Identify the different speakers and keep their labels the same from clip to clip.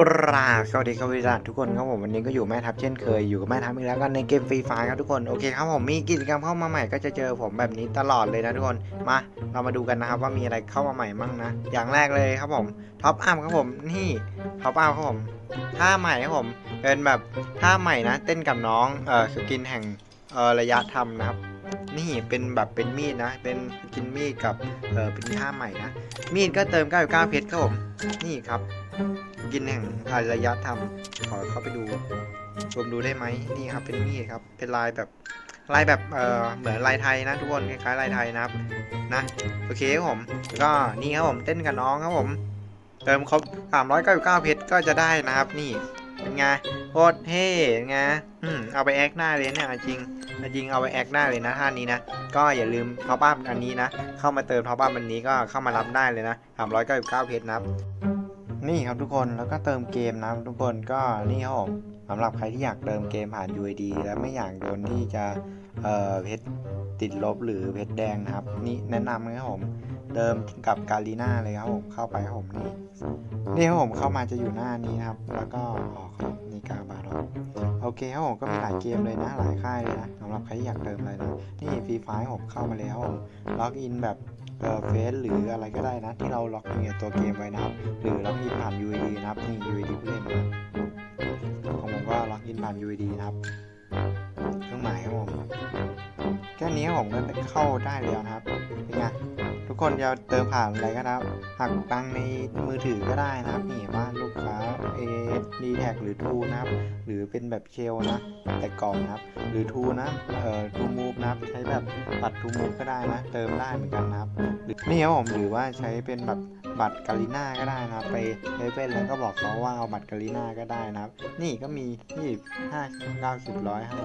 Speaker 1: กราบสวัสดีครับวิจารทุกคนครับผมวันนี้ก็อยู่แม่ทัพเช่นเคยอยู่กับแม่ทัพอีกแล้วกันในเกมฟรีไฟครับทุกคนโอเคครับผมมีกิจกรรมเข้ามาใหม่ก็จะเจอผมแบบนี้ตลอดเลยนะทุกคนมาเรามาดูกันนะครับว่ามีอะไรเข้ามาใหม่มั่งนะอย่างแรกเลยครับผมท็อปอัพครับผมนี่ท็อปอัพครับผมท่าใหม่ครับผมเป็นแบบท่าใหม่นะ เต้นกับน้องเอ่อสกินแห่งเอ่อระยะธรรมนะครับนี่เป็นแบบเป็นมีดนะ เป็นสกินมีดกับเออเป็นท่าใหม่นะ มีดก็เติม 99 เพชรครับผม นี่ครับ กินแห่งอารยธรรม ขอเข้าไปดูชมดูได้ไหมนี่ครับเป็นมีดครับ เป็นลายแบบลายแบบเออเหมือนลายไทยนะทุกคนคล้ายๆลายไทยนะครับนะโอเคครับผมก็นี่ครับผมเต้นกับน้องครับผมเติมครบ399เพชรก็จะได้นะครับนี่เป็นไงโคตรเท่ไงอืมเอาไปแอคหน้าเลยเนี่ยจริงจริงเอาไปแอคหน้าเลยนะท่านี้นะก็อย่าลืมท็อปอัพอันนี้นะ เข้ามาเติมท็อปอัพอันนี้ก็เข้ามารับได้เลยนะ399เพชรนะครับ นี่ครับทุกคนแล้วก็เติมเกมนะทุกคนก็นี่ครับผมสำหรับใครที่อยากเติมเกมผ่าน UID และไม่อยากโดนที่จะเอ่อเพชรติดลบหรือเพชรแดงนะครับ นี่แนะนำนะครับผมเติมกับกาลีน่าเลยครับผมเข้าไปครับผมนี่นี่ครับผมเข้ามาจะอยู่หน้านี้นะครับ แล้วก็ออกครับนี่กาบาร์โอเคครับผมก็มีหลายเกมเลยนะหลายค่ายเลยนะสำหรับใครอยากเติมอะไรนะนี่ฟรีไฟผมเข้ามาเลยครับผมล็อกอินแบบ เฟซหรืออะไรก็ได้นะ ที่เราล็อกอินกับตัวเกมไว้นะครับ หรือล็อกอินผ่าน UID นะครับนี่ UID ผู้เล่นนะครับของผมก็ล็อกอินผ่าน UID นะครับเครื่องหมายครับผมแค่นี้ผมก็เข้าได้แล้วนะครับเป็นไงทุกคนจะเติมผ่านอะไรก็ได้หักตังในมือถือก็ได้นะครับนี่ นีแท็กหรือทูนะครับ หรือเป็นแบบเชลนะ แต่กล่องนะครับ หรือทูนะ เอ่อทูมูฟนะครับ ใช้แบบบัตรทูมูฟก็ได้นะ เติมได้เหมือนกันนะครับหรือนี่ครับผมหรือว่าใช้เป็นแบบบัตรกาลิน่าก็ได้นะครับไปเซเว่นแล้วก็บอกเขาว่าเอาบัตรกาลิน่าก็ได้นะครับ นี่ก็มียี่ห้าเก้าสิบร้อยห้า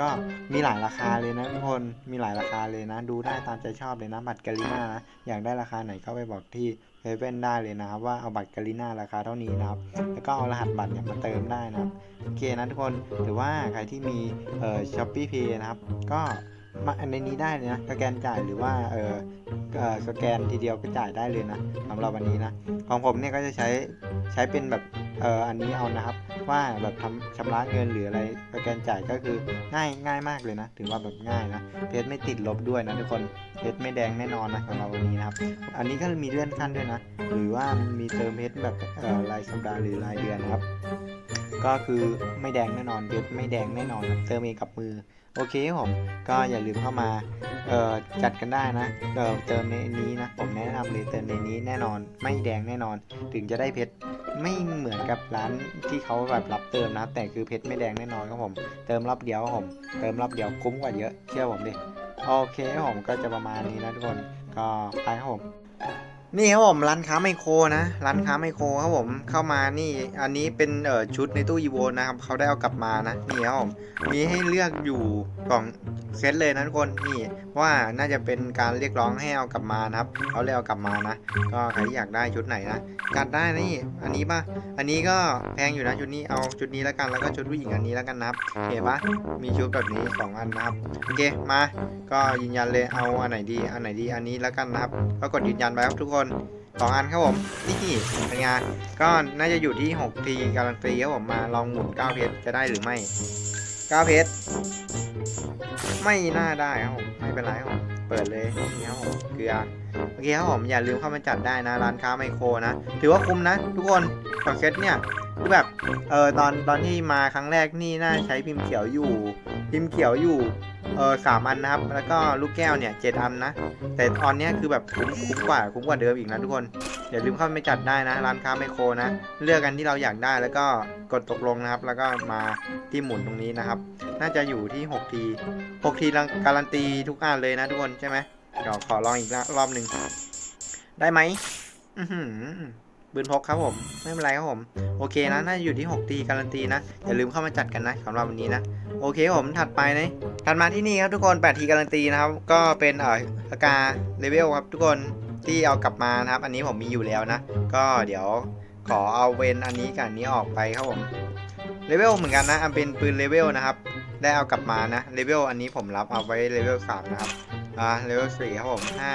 Speaker 1: ก็มีหลายราคาเลยนะทุกคน มีหลายราคาเลยนะ ดูได้ตามใจชอบเลยนะ บัตรกาลิน่านะ อยากได้ราคาไหนก็ไปบอกที่เซเว่นได้เลยนะครับ ว่าเอาบัตรกาลิน่าราคาเท่านี้นะครับ แล้วก็เอารหัสบัตรเนี่ยมาเติมได้นะครับ โอเคนะทุกคน หรือว่าใครที่มีเอ่อช้อปปี้เพย์นะครับ ก็มาในนี้ได้เลยนะสแกนจ่ายหรือว่าเอ่อสแกนทีเดียวก็จ่ายได้เลยนะสำหรับวันนี้นะ ของผมเนี่ยก็จะใช้ใช้เป็นแบบ เอ่ออันนี้เอานะครับ ว่าแบบทำชำระเงินหรืออะไรสแกนจ่ายก็คือง่ายง่ายมากเลยนะถือว่าแบบง่ายนะเพจไม่ติดลบด้วยนะทุกคนเพจไม่แดงแน่นอนนะของเราวันนี้นะครับ อันนี้ก็มีเลื่อนขั้นด้วยนะ หรือว่ามีเติมเพจแบบเอ่อรายสัปดาห์หรือรายเดือนนะครับ ก็คือไม่แดงแน่นอนเพจไม่แดงแน่นอนเติมเองกับมือ โอเคครับผมก็อย่าลืมเข้ามาเอ่อจัดกันได้นะเอ่อเติมในนี้นะ ผมแนะนำเลยเติมในนี้แน่นอนไม่แดงแน่นอน ถึงจะได้เพชรไม่เหมือนกับร้านที่เขาแบบรับเติมนะครับแต่คือเพชรไม่แดงแน่นอนครับผม เติมรอบเดียวครับผม เติมรอบเดียวคุ้มกว่าเยอะเชื่อผมดิโอเคครับผมก็จะประมาณนี้นะทุกคนก็ไปครับผม นี่ครับผมร้านค้าไมโครนะร้านค้าไมโครครับผมเข้ามานี่อันนี้เป็นเอ่อชุดในตู้อีโวนะครับเขาได้เอากลับมานะนี่ครับผมมีให้เลือกอยู่กล่องเซตเลยนะทุกคนนี่ว่าน่าจะเป็นการเรียกร้องให้เอากลับมานะครับเขาเลยเอากลับมานะ ก็ใครอยากได้ชุดไหนนะจัดได้นะนี่อันนี้ป่ะอันนี้ก็แพงอยู่นะชุดนี้เอาชุดนี้แล้วกันแล้วก็ชุดผู้หญิงอันนี้แล้วกันนะครับเห็นปะมีชุดแบบนี้สองอันนะครับโอเคมา ก็ยืนยันเลยเอาอันไหนดีอันไหนดีอันนี้แล้วกันนะครับก็กดยืนยันไปครับทุกคนสองอันครับผม นี่เป็นไงก็น่าจะอยู่ที่6ทีการันตีครับผมมาลองหมุน9เพชรจะได้หรือไม่9เพชรไม่น่าได้ครับผมไม่เป็นไรครับเปิดเลยนี่ครับผมเกลือโอเคครับผมอย่าลืมเข้ามาจัดได้นะร้านค้าไมโครนะ ถือว่าคุ้มนะ ทุกคนกับเซตเนี่ยคือแบบเออตอนตอนที่มาครั้งแรกนี่น่าใช้พิมพ์เขียวอยู่ พิมพ์เขียวอยู่ เออสามอันนะครับ แล้วก็ลูกแก้วเนี่ยเจ็ดอันนะ แต่ตอนเนี้ยคือแบบคุ้มคุ้มกว่าคุ้มกว่าเดิมอีกนะทุกคน อย่าลืมเข้าไปจัดได้นะ ร้านค้าไมโครนะ เลือกกันที่เราอยากได้แล้วก็กดตกลงนะครับ แล้วก็มาที่หมุนตรงนี้นะครับ น่าจะอยู่ที่6ที6ทีการันตีทุกอันเลยนะทุกคนใช่ไหมเดี๋ยวขอลองอีกรอบหนึ่งได้ไหมอือหือ ปืนพกครับผม ไม่เป็นไรครับผม โอเคนะ น่าจะอยู่ที่6ทีการันตีนะ อย่าลืมเข้ามาจัดกันนะสำหรับวันนี้นะ โอเคผมถัดไปนะ ถัดมาที่นี่ครับทุกคน 8 ทีการันตีนะครับ ก็เป็นเอ่อสกาเลเวลครับทุกคน ที่เอากลับมานะครับ อันนี้ผมมีอยู่แล้วนะ ก็เดี๋ยวขอเอาเวนอันนี้กับอันนี้ออกไปครับผม เลเวลเหมือนกันนะอันเป็นปืนเลเวลนะครับ ได้เอากลับมานะ เลเวลอันนี้ผมรับเอาไว้เลเวลสามนะครับ อ่า เลเวลสี่ครับผมห้า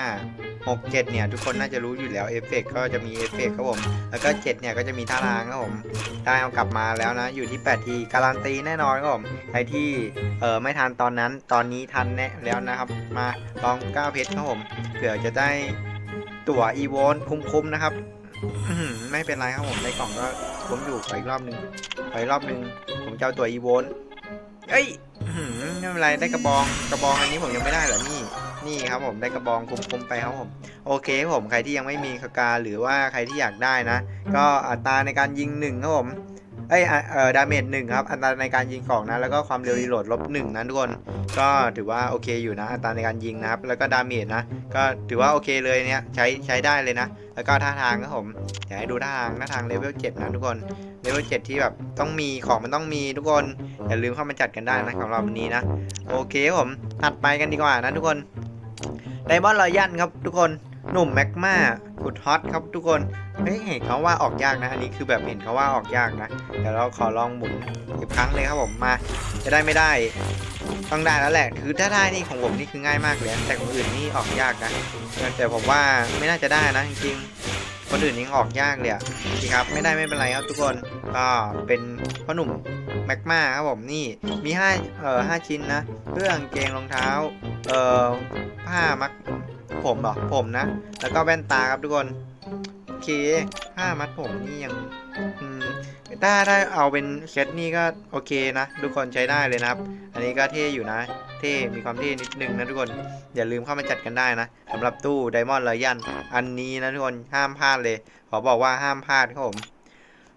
Speaker 1: 6 7เนี่ยทุกคนน่าจะรู้อยู่แล้วเอฟเฟกก็จะมีเอฟเฟกครับผม แล้วก็ 7 เนี่ยก็จะมีท่าทางครับผม ได้เอากลับมาแล้วนะ อยู่ที่ 8 ทีการันตีแน่นอนครับผม ใครที่เออไม่ทันตอนนั้น ตอนนี้ทันแน่แล้วนะครับ มาลอง9เพชรครับผม เผื่อจะได้ตั๋วอีโวนคุ้มๆนะครับไม่เป็นไรครับผมในกล่องก็คุ้มอยู่ขออีกรอบหนึ่งขออีกรอบหนึ่งผมจะเอาตั๋วอีโวนเอ้ยไม่เป็นไรได้กระบองกระบองอันนี้ผมยังไม่ได้เหรอนี่ นี่ครับผมได้กระบองคุ้มๆไปครับผมโอเคครับผมใครที่ยังไม่มีคากาหรือว่าใครที่อยากได้นะ ก็อัตราในการยิงหนึ่งครับผมเอ้ยเอ่อดาเมจหนึ่งครับอัตราในการยิงของนะแล้วก็ความเร็วรีโหลดลบหนึ่งนะทุกคนก็ถือว่าโอเคอยู่นะ อัตราในการยิงนะครับแล้วก็ดาเมจนะก็ถือว่าโอเคเลยเนี่ยใช้ใช้ได้เลยนะ แล้วก็ท่าทางครับผมอยากให้ดูท่าทางท่าทางเลเวล7นะทุกคนเลเวล7ที่แบบต้องมีของมันต้องมีทุกคนอย่าลืมเข้ามาจัดกันได้นะของเราวันนี้นะโอเคครับผมถัดไปกันดีกว่านะทุกคน ไดมอนด์รอยันครับทุกคนหนุ่มแม็กมาขุดฮอตครับทุกคนเฮ้ยเห็นเขาว่าออกยากนะ อันนี้คือแบบเห็นเขาว่าออกยากนะเดี๋ยวเราขอลองหมุนอีกครั้งเลยครับผมมาจะได้ไม่ได้ต้องได้แล้วแหละคือถ้าได้นี่ของผมนี่คือง่ายมากเลยแต่ของอื่นนี่ออกยากนะแต่ผมว่าไม่น่าจะได้นะจริง คนอื่นยังออกยากเลยอะนี่ครับ ไม่ได้ไม่เป็นไรครับทุกคนก็เป็นพ่อหนุ่มแม็กมาครับผมนี่มีห้าเอ่อห้าชิ้นนะเครื่องกางเกงรองเท้าเอ่อผ้ามัดผมเหรอผมนะ แล้วก็แว่นตาครับทุกคนโอเคผ้ามัดผมนี่ยังอืมถ้าได้เอาเป็นเซตนี่ก็โอเคนะทุกคนใช้ได้เลยนะครับ อันนี้ก็เท่อยู่นะ เท่มีความเท่นิดนึงนะทุกคน อย่าลืมเข้ามาจัดกันได้นะสำหรับตู้ไดมอนด์รยันอันนี้นะทุกคนห้ามพลาดเลย ขอบอกว่าห้ามพลาดครับผม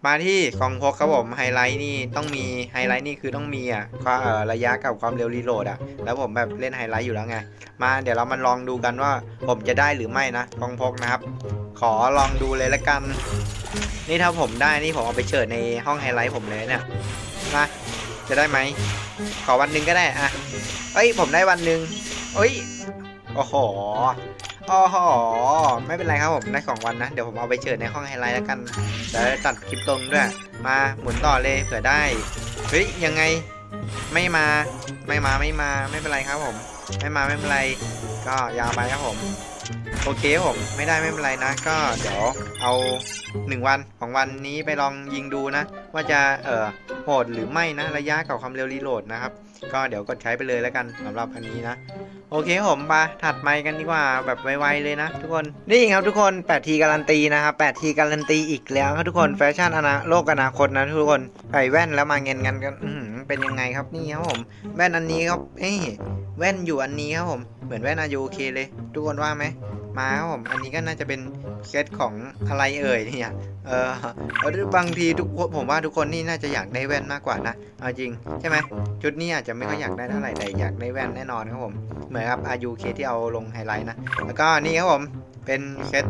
Speaker 1: มาที่กองพกครับผมไฮไลท์นี่ต้องมีไฮไลท์นี่คือต้องมีอะความเอ่อระยะกับความเร็วรีโหลดอะแล้วผมแบบเล่นไฮไลท์อยู่แล้วไง มาเดี๋ยวเรามาลองดูกันว่าผมจะได้หรือไม่นะกองพกนะครับ ขอลองดูเลยละกัน นี่ถ้าผมได้นี่ผมเอาไปเชิญในห้องไฮไลท์ผมเลยเนี่ยมาจะได้ไหมขอวันหนึ่งก็ได้อะ เอ้ย ผมได้วันหนึ่งเอ้ย โอ้โหโอ้โห ไม่เป็นไรครับผมได้ของวันนะ เดี๋ยวผมเอาไปเชิญในห้องไฮไลท์แล้วกัน เดี๋ยวตัดคลิปตรงด้วย มาหมุนต่อเลยเผื่อได้ เฮ้ย ยังไง ไม่มา ไม่มา ไม่มา ไม่เป็นไรครับผม ไม่มาไม่เป็นไร ก็ยาวไปครับผม โอเคผมไม่ได้ไม่เป็นไรนะ ก็เดี๋ยวเอาหนึ่งวันของวันนี้ไปลองยิงดูนะ ว่าจะเอ่อโหดหรือไม่นะระยะกับความเร็วรีโหลดนะครับ ก็เดี๋ยวกดใช้ไปเลยแล้วกันสำหรับอันนี้นะ โอเคผมมาถัดไปกันดีกว่าแบบไวๆเลยนะ ทุกคนนี่ครับทุกคน8ทีการันตีนะครับ8ทีการันตีอีกแล้วครับทุกคนแฟชั่นอนาโลกอนาคตนะทุกคนใส่แว่นแล้วมาเงินกันกันเป็นยังไงครับนี่ครับผมแว่นอันนี้ครับเอ้แว่นอยู่อันนี้ครับผมเหมือนแว่นอายุโอเคเลย ทุกคนว่าไหม มาครับผม อันนี้ก็น่าจะเป็นเซตของอะไรเอ่ยเนี่ย เออหรือบางทีทุกคนผมว่าทุกคนนี่น่าจะอยากได้แว่นมากกว่านะเอาจริงใช่ไหมชุดนี้อาจจะไม่ค่อยอยากได้เท่าไหร่แต่อยากได้แว่นแน่นอนครับผม เหมือนกับอายุเคสที่เอาลงไฮไลท์นะ แล้วก็นี่ครับผม เป็นเซต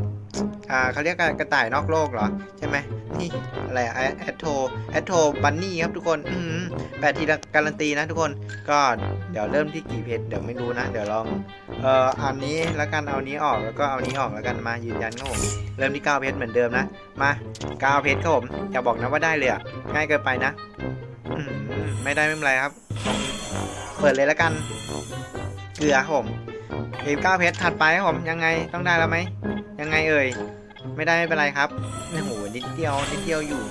Speaker 1: อ่าเขาเรียกกระต่ายนอกโลกเหรอ ใช่ไหมนี่อะไรแอดโทแอดโทบันนี่ครับทุกคนอืมแปดทีละการันตีนะทุกคนก็เดี๋ยวเริ่มที่กี่เพจเดี๋ยวไม่รู้นะ เดี๋ยวลองเอ่ออันนี้แล้วกันเอานี้ออกแล้วก็เอานี้ออกแล้วกันมายืนยันครับผมเริ่มที่9เพจเหมือนเดิมนะมา9เพจครับผมอย่าบอกนะว่าได้เลยอะง่ายเกินไปนะไม่ได้ไม่เป็นไรครับ เปิดเลยแล้วกัน เกลือครับผม อฟเก้าเพชรถัดไปครับผมยังไงต้องได้แล้วไหมยังไงเอ่ยไม่ได้ไม่เป็นไรครับโอ้โหนิดเดียวนิดเดียวอยู่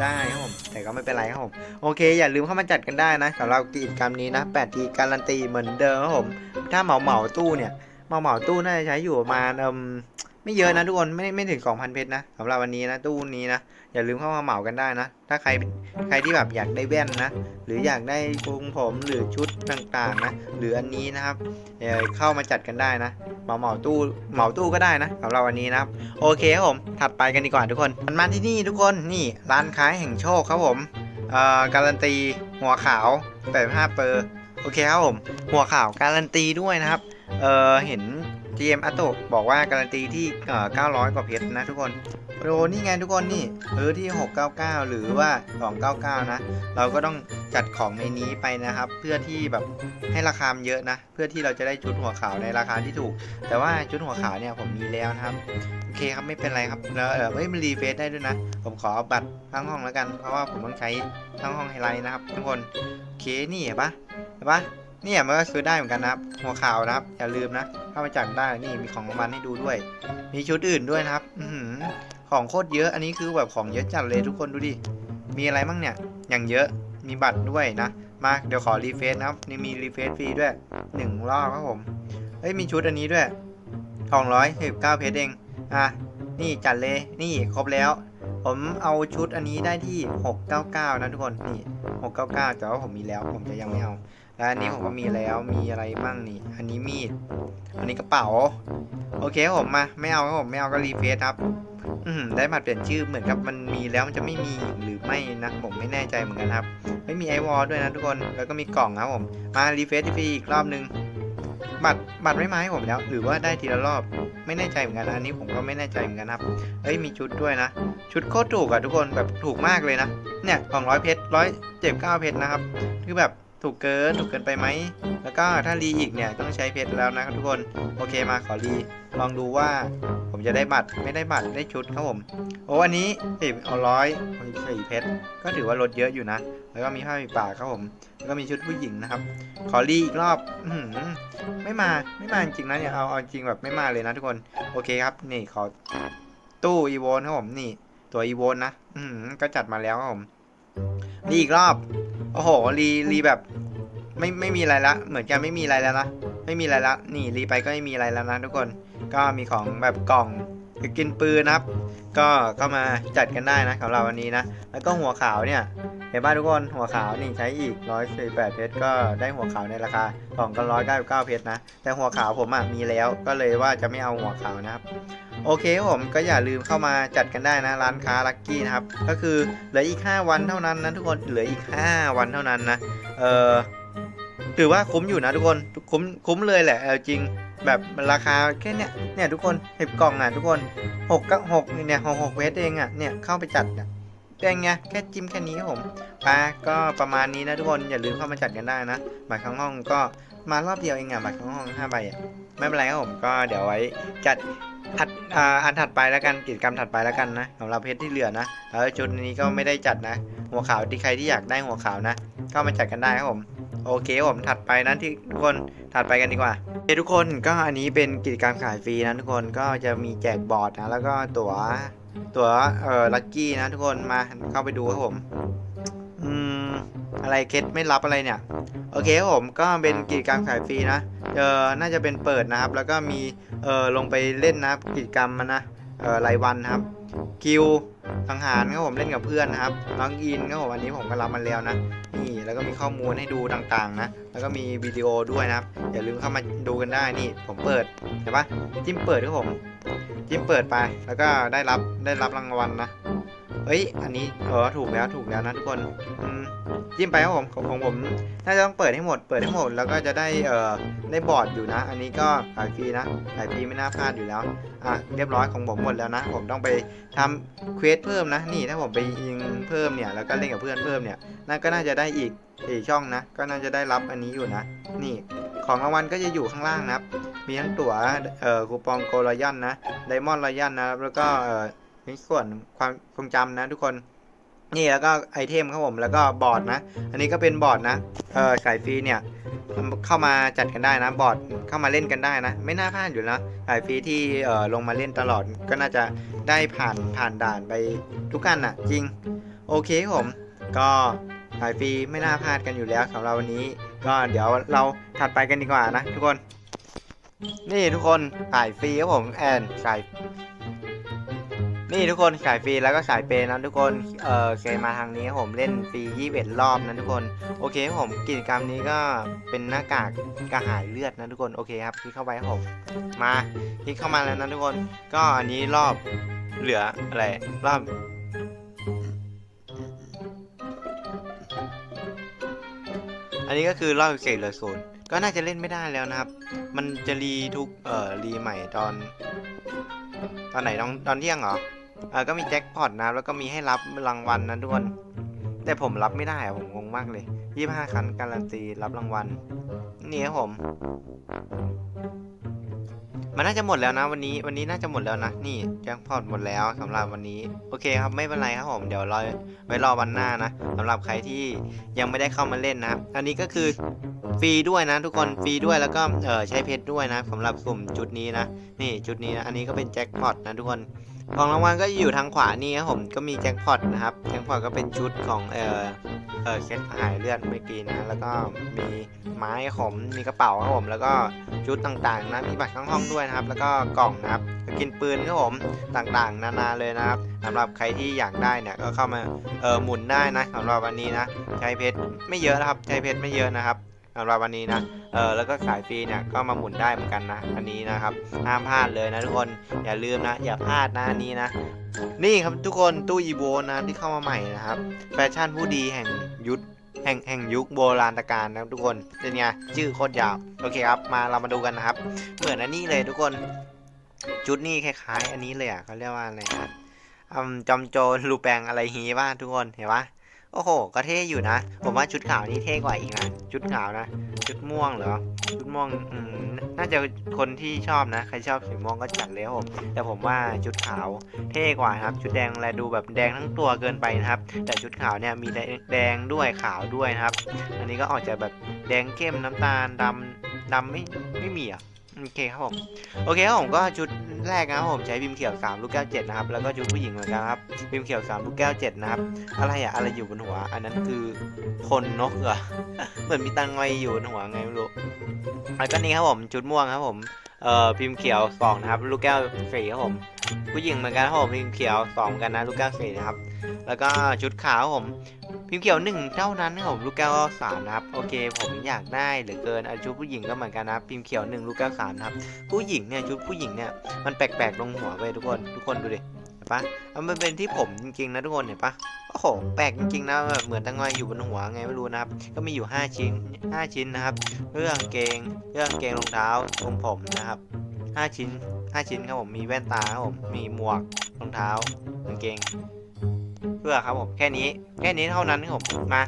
Speaker 1: ได้ครับผมแต่ก็ไม่เป็นไรครับผมโอเค อย่าลืมเข้ามาจัดกันได้นะสำหรับกิจกรรมนี้นะ8ทีการันตีเหมือนเดิมครับผมถ้าเหมาเหมาตู้เนี่ยเหมาเหมาตู้น่าจะใช้อยู่ประมาณเอ่มไม่เยอะนะทุกคนไม่ไม่ถึง2,000เพชรนะสำหรับวันนี้นะตู้นี้นะ อย่าลืมเข้ามาเหมากันได้นะ ถ้าใครใครที่แบบอยากได้แว่นนะ หรืออยากได้ทรงผมหรือชุดต่างๆนะ หรืออันนี้นะครับเอ่อเข้ามาจัดกันได้นะเหมาเหมาตู้เหมาตู้ก็ได้นะสำหรับวันนี้นะครับ โอเคครับผม ถัดไปกันดีกว่าทุกคนมันมาที่นี่ทุกคนนี่ร้านขายแห่งโชคครับผมเอ่อการันตีหัวขาว85เปอร์โอเคครับผมหัวขาวการันตีด้วยนะครับเออเห็น GM อัตโตบอกว่าการันตีที่เอ่อ900 กว่าเพชรนะทุกคน โอ้นี่ไงทุกคนนี่เออที่ 699 หรือว่า 299 นะ เราก็ต้องจัดของในนี้ไปนะครับ เพื่อที่แบบให้ราคามเยอะนะ เพื่อที่เราจะได้ชุดหัวขาวในราคาที่ถูก แต่ว่าชุดหัวขาวเนี่ยผมมีแล้วนะครับโอเคครับไม่เป็นไรครับแล้วเออไม่มันรีเฟซได้ด้วยนะ ผมขอบัตรทั้งห้องแล้วกันเพราะว่าผมต้องใช้ทั้งห้องไฮไลท์นะครับ ทุกคนโอเคนี่เห็นปะเห็นปะเนี่ยมันก็ซื้อได้เหมือนกันนะครับ หัวขาวนะครับ อย่าลืมนะ เข้ามาจัดได้นี่มีของรางวัลให้ดูด้วย มีชุดอื่นด้วยนะครับ อื ของโคตรเยอะ อันนี้คือแบบของเยอะจัดเลยทุกคนดูดิ มีอะไรบ้างเนี่ย อย่างเยอะ มีบัตรด้วยนะ มาเดี๋ยวขอรีเฟซนะครับ นี่มีรีเฟซฟรีด้วยหนึ่งรอบครับผม เฮ้ยมีชุดอันนี้ด้วยทองร้อยสิบเก้าเพชรเอง อะ นี่จัดเลย นี่ครบแล้ว ผมเอาชุดอันนี้ได้ที่ 699 นะทุกคน นี่ 699แต่ว่าผมมีแล้ว ผมจะยังไม่เอา แล้วอันนี้ผมก็มีแล้วมีอะไรบ้างนี่ อันนี้มีด อันนี้กระเป๋า โอเคครับผมมา ไม่เอาครับผมไม่เอาก็รีเฟซครับ อืมได้มาเปลี่ยนชื่อเหมือนกับมันมีแล้วมันจะไม่มีอีกหรือไม่นะผมไม่แน่ใจเหมือนกันครับ ไม่มีไอวอลด้วยนะทุกคนแล้วก็มีกล่องครับผม มารีเฟซฟรีอีกรอบนึงบัตรบัตรไม่มาให้ผมแล้ว หรือว่าได้ทีละรอบไม่แน่ใจเหมือนกันนะอันนี้ผมก็ไม่แน่ใจเหมือนกันครับเอ้ยมีชุดด้วยนะ ชุดโคตรถูกอะทุกคนแบบถูกมากเลยนะเนี่ยสองร้อยเพชรร้อยเจ็บเก้าเพชรนะครับคือแบบ ถูกเกินถูกเกินไปไหม แล้วก็ถ้ารีอีกเนี่ยต้องใช้เพชรแล้วนะครับทุกคน โอเคมาขอรีลองดูว่าผมจะได้บัตรไม่ได้บัตรได้ชุดครับผม โอ้อันนี้สิบเอาร้อยสี่เพชรก็ถือว่าลดเยอะอยู่นะ แล้วก็มีผ้าปิดปากครับผม แล้วก็มีชุดผู้หญิงนะครับ ขอรีอีกรอบอืไม่มาไม่มาจริงนะเนี่ยเอาเอาจริงแบบไม่มาเลยนะทุกคนโอเคครับ นี่ขอตู้อีโวนครับผมนี่ ตัวอีโวนนะอืมก็จัดมาแล้วครับผม รีอีกรอบ โอ้โห รี รีแบบ ไม่ ไม่มีอะไรละ เหมือนกันไม่มีอะไรแล้วนะ ไม่มีอะไรละ นี่ รีไปก็ไม่มีอะไรแล้วนะทุกคน ก็มีของแบบกล่องหรือกินปืนนะครับ ก็ก็มาจัดกันได้นะของเราวันนี้นะ แล้วก็หัวขาวเนี่ย เห็นป่ะทุกคน หัวขาวนี่ใช้อีก 148 เพชร ก็ได้หัวขาวในราคากล่องก็199 เพชรนะ แต่หัวขาวผมอะมีแล้ว ก็เลยว่าจะไม่เอาหัวขาวนะครับ โอเคครับผมก็อย่าลืมเข้ามาจัดกันได้นะร้านค้าลักกี้นะครับ ก็คือเหลืออีก 5 วันเท่านั้นนะทุกคนเหลืออีก 5 วันเท่านั้นนะเออถือว่าคุ้มอยู่นะทุกคนคุ้มคุ้มเลยแหละเอาจริงแบบราคาแค่เนี้ยเนี่ยทุกคนเห็บกล่องอะทุกคน6กก็หกเนี่ยหกหกเวทเองอะเนี่ยเข้าไปจัดเนี่ยแต่ไงแค่จิ้มแค่นี้ครับผมไปก็ประมาณนี้นะทุกคนอย่าลืมเข้ามาจัดกันได้นะบัตรข้างห้องก็มารอบเดียวเองอะบัตรข้างห้อง5ใบอะไม่เป็นไรครับผมก็เดี๋ยวไว้จัด ถัดอ่าอันถัดไปแล้วกันกิจกรรมถัดไปแล้วกันนะสำหรับเพชรที่เหลือนะแล้วชุดนี้ก็ไม่ได้จัดนะ หัวขาวที่ใครที่อยากได้หัวขาวนะ ก็มาจัดกันได้ครับผมโอเคผมถัดไปนะที่ทุกคนถัดไปกันดีกว่าโอเทุกคนก็อันนี้เป็นกิจกรรมขายฟรีนะทุกคนก็จะมีแจกบอร์ดนะแล้วก็ตั๋วตั๋วเอ่อลัคกี้นะทุกคนมาเข้าไปดูครับผมอืม อะไรเคสไม่รับอะไรเนี่ย โอเคครับผมก็เป็นกิจกรรมขายฟรีนะ เออน่าจะเป็นเปิดนะครับ แล้วก็มีเออลงไปเล่นนะครับกิจกรรมมันนะเออรายวันนะครับ คิวสังหารครับผมเล่นกับเพื่อนนะครับน้องอินครับผมอันนี้ผมก็รับมันแล้วนะนี่แล้วก็มีข้อมูลให้ดูต่างๆนะ แล้วก็มีวิดีโอด้วยนะครับ อย่าลืมเข้ามาดูกันได้นี่ ผมเปิดเห็นปะจิ้มเปิดครับผม จิ้มเปิดไปแล้วก็ได้รับได้รับรางวัลนะ เฮ้ย อันนี้เออถูกแล้วถูกแล้วนะทุกคนอืมจิ้มไปครับผมของของผมน่าจะต้องเปิดให้หมด เปิดให้หมดแล้วก็จะได้เออได้บอร์ดอยู่นะ อันนี้ก็ขายฟรีนะขายฟรีไม่น่าพลาดอยู่แล้วอะเรียบร้อยของผมหมดแล้วนะ ผมต้องไปทำเควสเพิ่มนะนี่ถ้าผมไปยิงเพิ่มเนี่ยแล้วก็เล่นกับเพื่อนเพิ่มเนี่ยน่าก็น่าจะได้อีกอีกช่องนะ ก็น่าจะได้รับอันนี้อยู่นะ นี่ของรางวัลก็จะอยู่ข้างล่างนะครับ มีทั้งตั๋วเอ่อคูปองโกลายันนะไดมอนด์ลายันนะแล้วก็เอ่อ ในส่วนความทรงจำนะทุกคนนี่แล้วก็ไอเทมครับผมแล้วก็บอร์ดนะ อันนี้ก็เป็นบอร์ดนะเออขายฟรีเนี่ยเข้ามาจัดกันได้นะบอร์ดเข้ามาเล่นกันได้นะ ไม่น่าพลาดอยู่นะสายฟรีที่เออลงมาเล่นตลอดก็น่าจะได้ผ่านผ่านด่านไปทุกกันอะ จริง โอเคครับผม ก็สายฟรีไม่น่าพลาดกันอยู่แล้วสำหรับวันนี้ ก็เดี๋ยวเราถัดไปกันดีกว่านะ ทุกคน นี่ทุกคนสายฟรีครับผมแอนสาย นี่ทุกคนสายฟรีแล้วก็สายเปย์นะทุกคน เออเคยมาทางนี้ผมเล่นฟรี21 รอบนะทุกคน โอเคผมกิจกรรมนี้ก็เป็นหน้ากากกระหายเลือดนะทุกคน โอเคครับคลิกเข้าไปผมมาคลิกเข้ามาแล้วนะทุกคน ก็อันนี้รอบเหลืออะไรรอบอันนี้ก็คือรอบเศษเหลือศูนย์ก็น่าจะเล่นไม่ได้แล้วนะครับ มันจะรีทุก เอ่อ รีใหม่ตอน ตอนไหนตอนตอนเที่ยงเหรอ เออก็มีแจ็คพอตนะแล้วก็มีให้รับรางวัลนะทุกคนแต่ผมรับไม่ได้อะผมงงมากเลยยี่ห้าคันการันตีรับรางวัลนี่ครับผม มันน่าจะหมดแล้วนะ วันนี้วันนี้น่าจะหมดแล้วนะนี่แจ็คพอตหมดแล้วสำหรับวันนี้ โอเคครับไม่เป็นไรครับผมเดี๋ยวรอไว้รอวันหน้านะสำหรับใครที่ยังไม่ได้เข้ามาเล่นนะครับอันนี้ก็คือฟรีด้วยนะ ทุกคนฟรีด้วยแล้วก็เออใช้เพชรด้วยนะสำหรับกลุ่มชุดนี้นะนี่ชุดนี้นะอันนี้ก็เป็นแจ็คพอตนะทุกคน ของรางวัลก็อยู่ทางขวานี่ครับผมก็มีแจ็คพอตนะครับแจ็คพอตก็เป็นชุดของเออเออเซ็ตหายเลือดเมื่อกี้นะแล้วก็มีไม้ขมมีกระเป๋าครับผมแล้วก็ชุดต่างๆนะมีบัตรข้างห้องด้วยนะครับ แล้วก็กล่องนะครับกินปืนครับผมต่างๆ นานาเลยนะครับสำหรับใครที่อยากได้เนี่ยก็เข้ามาเออหมุนได้นะสำหรับวันนี้นะใช้เพชรไม่เยอะนะครับใช้เพชรไม่เยอะนะครับำหรับวันนี้นะ เออแล้วก็สายฟรีเนี่ยก็มาหมุนได้เหมือนกันนะ อันนี้นะครับ ห้ามพลาดเลยนะทุกคน อย่าลืมนะ อย่าพลาดนะอันนี้นะ นี่ครับทุกคนตู้อีโวนะที่เข้ามาใหม่นะครับ แฟชั่นผู้ดีแห่งยุคแห่งแห่งยุคโบราณกาลนะครับทุกคนเป็นไงชื่อโคตรยาว โอเคครับ มาเรามาดูกันนะครับ เหมือนอันนี้เลยทุกคน ชุดนี้คล้ายๆ อันนี้เลยอะเขาเรียกว่าอะไรนะอืมจอมโจรลูแปงอะไรฮีว่าทุกคนเห็นปะ โอ้โห ก็เท่อยู่นะ ผมว่าชุดขาวนี่เท่กว่าอีกนะ ชุดขาวนะ ชุดม่วงเหรอ ชุดม่วง อืม น่าจะคนที่ชอบนะ ใครชอบสีม่วงก็จัดเลยครับผม แต่ผมว่าชุดขาวเท่กว่าครับ ชุดแดงแลดูแบบแดงทั้งตัวเกินไปนะครับ แต่ชุดขาวเนี่ยมีแดงด้วยขาวด้วยนะครับ อันนี้ก็ออกจะแบบแดงเข้มน้ำตาลดำดำไม่ไม่มีอะ โอเคครับผมโอเคครับผมก็ชุดแรกนะครับผมใช้พิมเขียว3ลูกแก้ว7นะครับแล้วก็ชุดผู้หญิงเหมือนกันครับพิมเขียว3ลูกแก้ว7นะครับอะไรอะอะไรอยู่บนหัว อันนั้นคือคนนกเหรอเหมือนมีตังไงอยู่บนหัวไงไม่รู้แล้วก็นี่ครับผมชุดม่วงครับผมเอ่อพิมพ์เขียวสองนะครับลูกแก้วสี่ครับผมผู้หญิงเหมือนกันครับผมพิมพ์เขียวสองกันนะลูกแก้วสี่นะครับแล้วก็ชุดขาวครับผม พิมพ์เขียวหนึ่งเท่านั้นนะครับลูกแก้วสามนะครับโอเค ผมอยากได้เหลือเกินอชุดผู้หญิงก็เหมือนกันนะพิมพ์เขียวหนึ่งลูกแก้วสามนะครับผู้หญิงเนี่ยชุดผู้หญิงเนี่ยมันแปลกๆลงหัวไปทุกคนทุกคนดูดิเห็นปะมันเป็นที่ผมจริงๆนะทุกคนเห็นปะโอ้โหแปลกจริงๆนะแบบเหมือนตั้งงอยอยู่บนหัวไงไม่รู้นะครับ ก็มีอยู่ 5 ชิ้น 5 ชิ้นนะครับเรื่องเกงเรื่องกางเกงรองเท้าทรงผมนะครับ 5 ชิ้น 5 ชิ้นครับผมมีแว่นตาครับผมมีหมวกรองเท้ากางเกง เพื่อครับผมแค่นี้แค่นี้เท่านั้นครับผมมา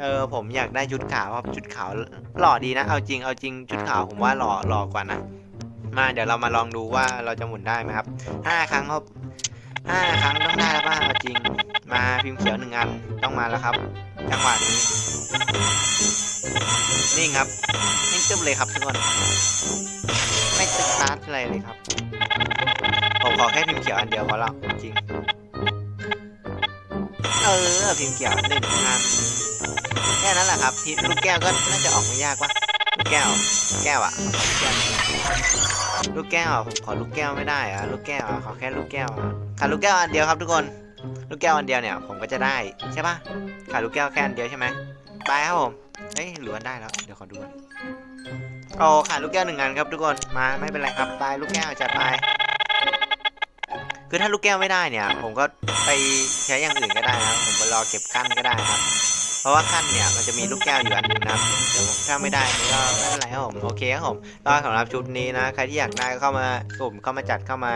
Speaker 1: เออผมอยากได้ชุดขาวครับชุดขาวหล่อดีนะ เอาจริงเอาจริงชุดขาวผมว่าหล่อหล่อกว่านะมาเดี๋ยวเรามาลองดูว่าเราจะหมุนได้ไหมครับห้าครั้งครับห้าครั้งต้องได้แล้วป่ะเอาจริง มาพิมพ์เขียวหนึ่งอันต้องมาแล้วครับ จังหวะนี้นี่ครับนิ่งตึ๊บเลยครับทุกคนไม่ตึ๊บตาร์ทอะไรเลยครับผมขอแค่พิมพ์เขียวอันเดียวพอแล้วจริง เออพิมพ์เขียวหนึ่งอันแค่นั้นแหละครับที่ลูกแก้วก็น่าจะออกไม่ยากวะลูกแก้ว แก้วอะลูกแก้วอะผมขอลูกแก้วไม่ได้อะลูกแก้วอะขอแค่ลูกแก้วอะขาดลูกแก้วอันเดียวครับทุกคน ลูกแก้วอันเดียวเนี่ยผมก็จะได้ใช่ปะขาดลูกแก้วแค่อันเดียวใช่ไหมไปครับผมเอ้ยเหลืออันได้แล้ว เดี๋ยวขอดูก่อนโอ้ขาดลูกแก้วหนึ่งอันครับทุกคนมาไม่เป็นไรครับไปลูกแก้วจัดไป คือถ้าลูกแก้วไม่ได้เนี่ย ผมก็ไปใช้อย่างอื่นก็ได้นะผมไปรอเก็บขั้นก็ได้ครับ เพราะว่าขั้นเนี่ยมันจะมีลูกแก้วอยู่อันหนึงนะเดี๋ยวถ้าไม่ได้นี่ก็ไม่เป็นไรครับผมโอเคครับผมก็สำหรับชุดนี้นะใครที่อยากได้ก็เข้ามากลุ่มเข้ามาจัดเข้ามา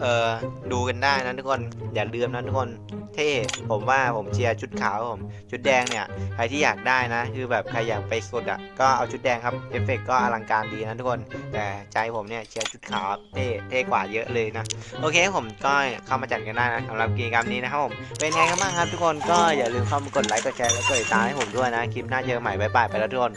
Speaker 1: เอ่อดูกันได้นะทุกคนอย่าลืมนะทุกคนเท่ผมว่าผมเชียร์ชุดขาวผมชุดแดงเนี่ยใครที่อยากได้นะ คือแบบใครอยากไปสุดอะก็เอาชุดแดงครับเอฟเฟกต์ก็อลังการดีนะทุกคน แต่ใจผมเนี่ยเชียร์ชุดขาวเท่เท่กว่าเยอะเลยนะโอเคผมก็เข้ามาจัดกันได้นะสำหรับกิจกรรมนี้นะครับผมเป็นไงกันบ้างครับทุกคนก็อย่าลืมเข้ามากดไลค์กดแชร์แล้วกดติดตามให้ผมด้วยนะคลิปหน้าเจอกันใหม่บ๊ายบายไปแล้วทุกคน